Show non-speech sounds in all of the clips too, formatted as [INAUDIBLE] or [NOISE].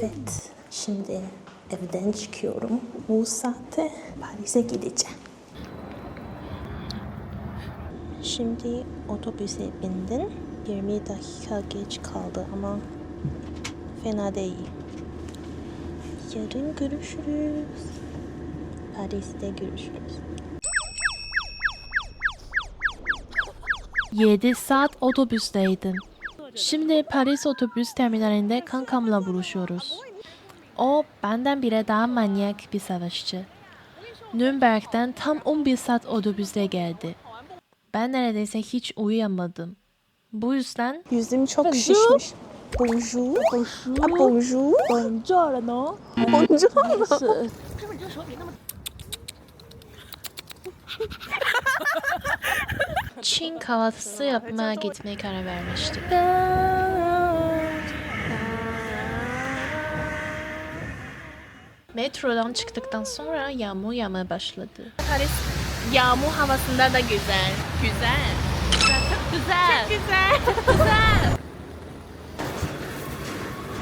Evet, şimdi evden çıkıyorum. Bu saatte Paris'e gideceğim. Şimdi otobüse bindim. 20 dakika geç kaldı ama fena değil. Yarın görüşürüz. Paris'te görüşürüz. 7 saat otobüsteydim. Şimdi Paris otobüs terminalinde kankamla buluşuyoruz. O benden bile daha manyak bir savaşçı. Nürnberg'den tam 11 saat otobüste geldi. Ben neredeyse hiç uyuyamadım. Bu yüzden Yüzüm çok şişmiş. Bonjour. Ah, bonjour. Buongiorno. Bonjour. [LAUGHS] Çin kahvaltısı yapmaya gitmeye karar vermiştim. Metrodan çıktıktan sonra yağmur yağmaya başladı. Paris yağmur havasında da güzel. Güzel. Güzel. Çok güzel. Çok güzel.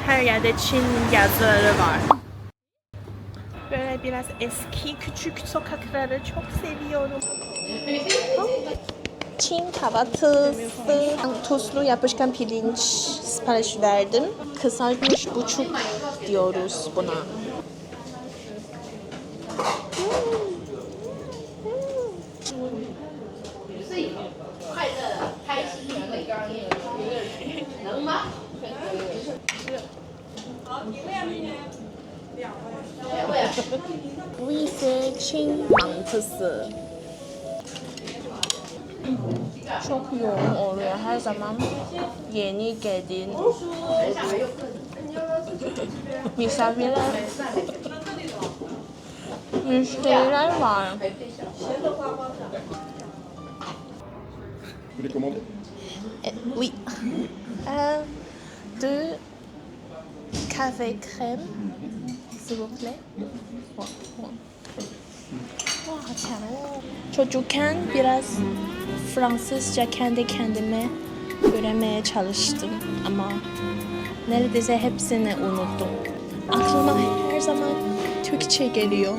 Her yerde Çin yazıları var. Böyle biraz eski küçük sokakları çok seviyorum. Çin kahvaltısı. Tuzlu yapışkan pirinç sipariş verdim. Kızartmış buçuk diyoruz buna. Bu ise Çin mantısı. Çok yoğun oluyor her zaman. Yeni geldiğin misafirler, müşteriler var. Vous les commandez Eh, oui. Un, [LAUGHS] deux, café crème, s'il vous plaît. Çocukken biraz Fransızca kendi kendime öğrenmeye çalıştım ama neredeyse hepsini unuttum. Aklıma her zaman Türkçe geliyor.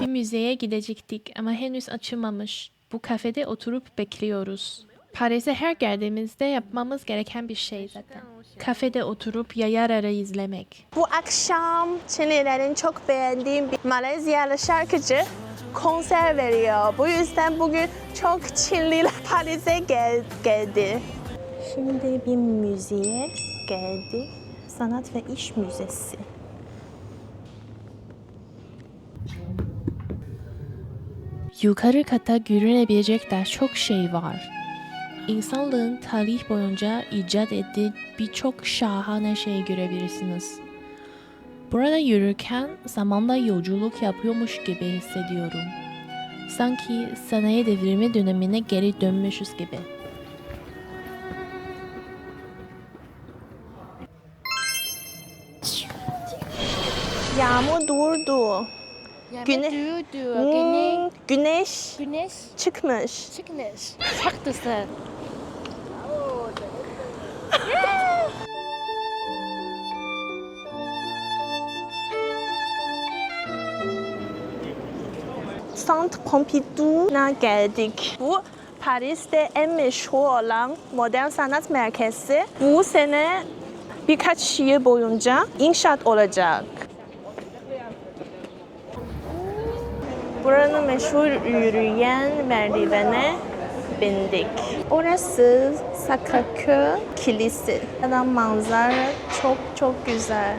Bir müzeye gidecektik ama henüz açılmamış. Bu kafede oturup bekliyoruz. Paris'e her geldiğimizde yapmamız gereken bir şey zaten. Kafede oturup yayarara izlemek. Bu akşam Çinlilerin çok beğendiğim bir Malezyalı şarkıcı konser veriyor. Bu yüzden bugün çok Çinliler [LAUGHS] Paris'e gel- geldi. Şimdi bir müziğe geldi. Sanat ve İş Müzesi. Yukarı kata görülebilecek daha çok şey var. İnsanlığın tarih boyunca icat ettiği birçok şahane şey görebilirsiniz. Burada yürürken zamanda yolculuk yapıyormuş gibi hissediyorum. Sanki sanayi devrimi dönemine geri dönmüşüz gibi. Yağmur durdu. Güne- diyor. Güneş. Hmm, güneş Güneş çıkmış. çıkmış. Çok güzel. Centre Pompidou'na geldik. Bu Paris'te en meşhur olan modern sanat merkezi. Bu sene birkaç yıl boyunca inşaat olacak. Buranın meşhur yürüyen merdivene bindik. Orası Sakaköy Kilisi. Adam manzara çok çok güzel.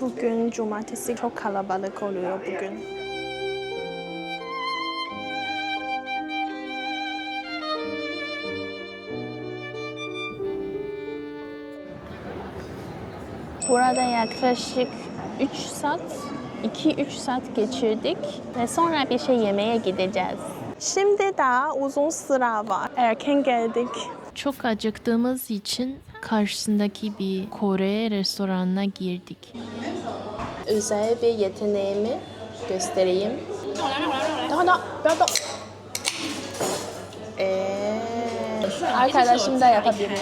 Bugün cumartesi çok kalabalık oluyor bugün. Burada yaklaşık 3 saat, 2-3 saat geçirdik ve sonra bir şey yemeye gideceğiz. Şimdi daha uzun sıra var. Erken geldik. Çok acıktığımız için karşısındaki bir Kore restoranına girdik. Özel bir yeteneğimi göstereyim. Daha da, daha da. Ee, arkadaşım da yapabilir.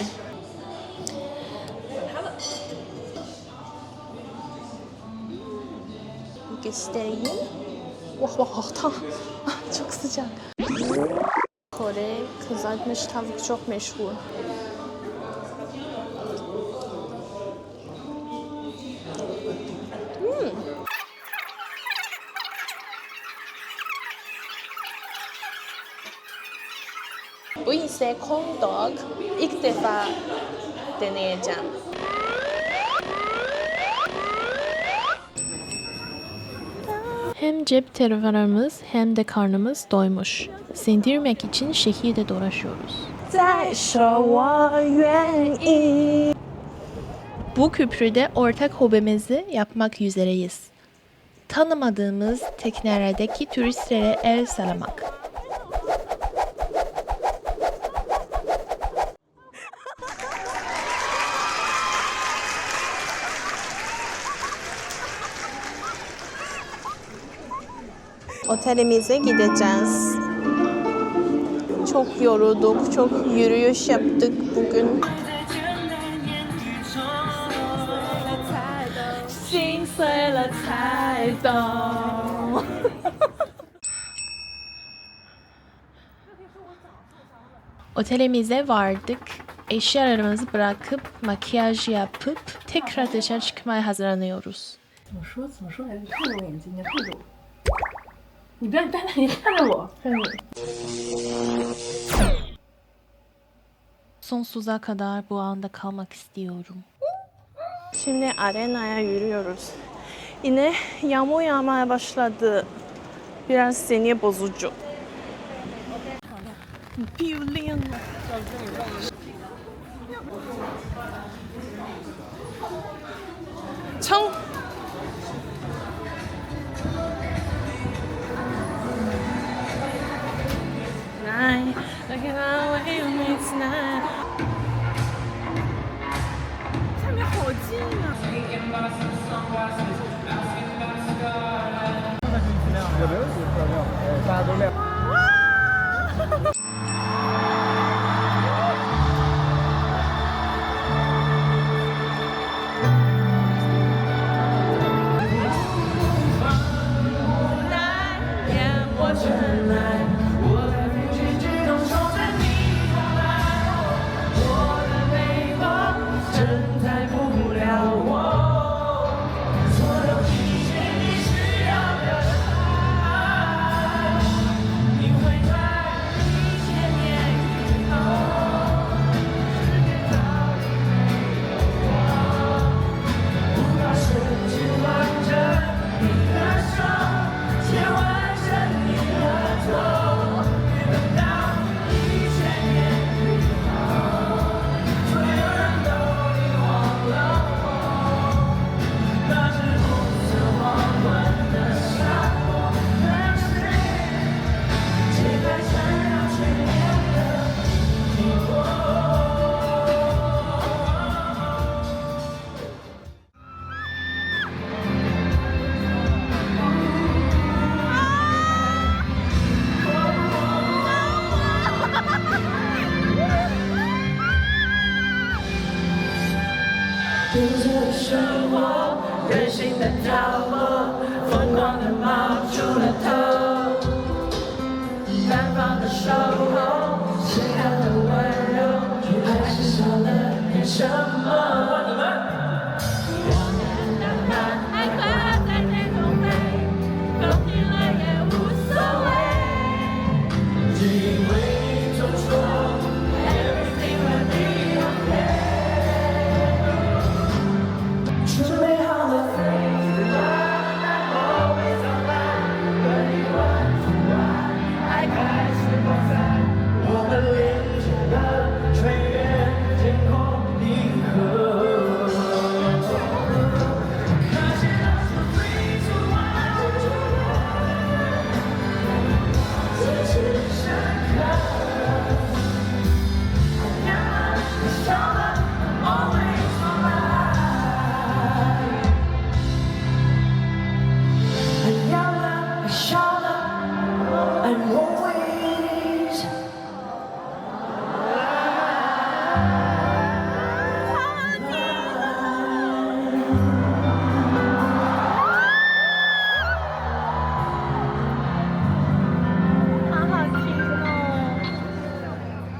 Göstereyim. Vah vah vah tam. çok sıcak. Kore kızartmış tavuk çok meşhur. Bu ise corn dog. İlk defa deneyeceğim. Hem cep telefonumuz hem de karnımız doymuş. Sindirmek için şehirde dolaşıyoruz. Bu köprüde ortak hobimizi yapmak üzereyiz. Tanımadığımız teknelerdeki turistlere el salamak. Otelimize gideceğiz. Çok yorulduk, çok yürüyüş yaptık bugün. 心碎了才懂。 Otelimize vardık. Eşyalarımızı bırakıp makyaj yapıp tekrar dışarı çıkmaya hazırlanıyoruz. 怎么说？怎么说来着？你看着我眼睛，你看着我。 你不要呆呆，你看着我。 Sonsuza kadar bu anda kalmak istiyorum. Şimdi arenaya yürüyoruz. Yine yağmur yağmaya başladı. Biraz sinir bozucu. 下面好近啊！有没有几个亮？大家都亮。啊！我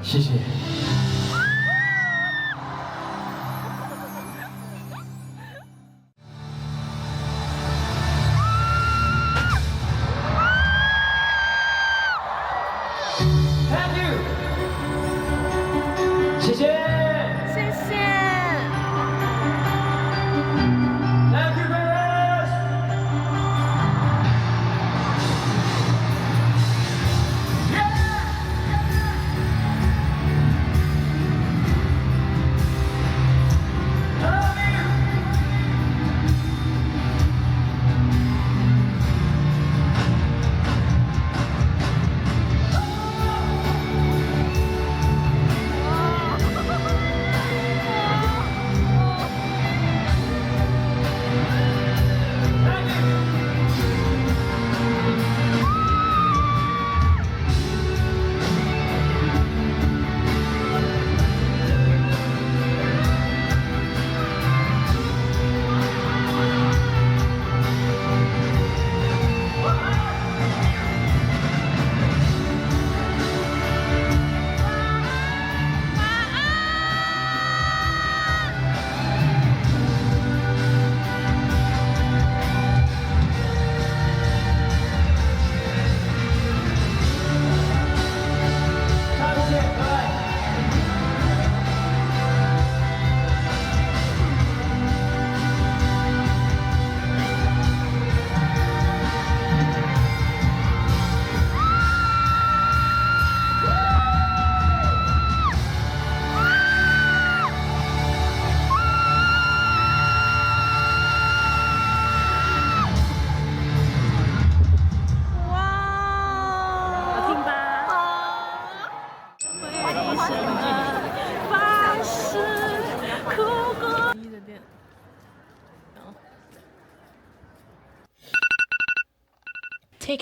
谢谢。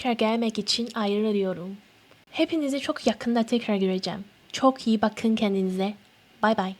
Tekrar gelmek için ayrılıyorum. Hepinizi çok yakında tekrar göreceğim. Çok iyi bakın kendinize. Bay bay.